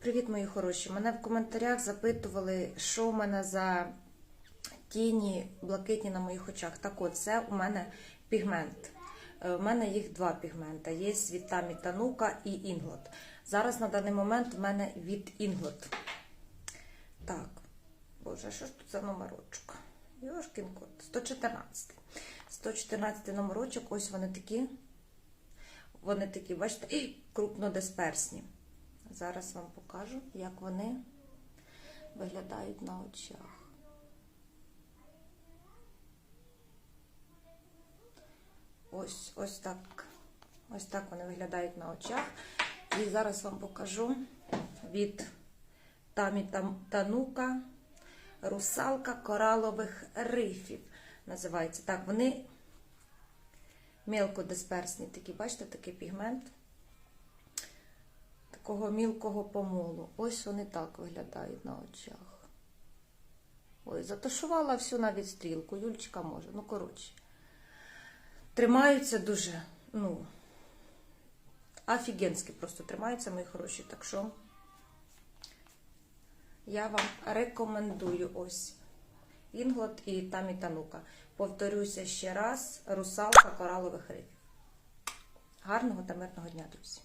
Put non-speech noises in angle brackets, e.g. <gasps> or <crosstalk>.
Привіт, мої хороші. Мене в коментарях запитували, що в мене за тіні блакитні на моїх очах. Так от, це у мене пігмент. Е, У мене їх два пігмента. Є від Тамі Танука і Інглот. Зараз на даний момент в мене від Інглот. Так, боже, що ж тут за номерочок? Йошкін кот. 114. 114 номерочок, ось вони такі. Вони такі, бачите, і <gasps> крупнодисперсні. Зараз вам покажу, як вони виглядають на очах. Ось, ось так. Ось так вони виглядають на очах. І зараз вам покажу від Тамі Танука русалка коралових рифів. Називається так. Вони мелкодисперсні такі, бачите, такий пігмент такого мілкого помолу. Ось вони так виглядають на очах. Ой, затушувала всю навіть стрілку. Юльчика може. Ну, коротше. Тримаються дуже, ну, офігенськи просто тримаються, мої хороші. Так що я вам рекомендую ось. Інглот і Тамі Танука. Повторюся ще раз: русалка коралових рифів. Гарного та мирного дня, друзі!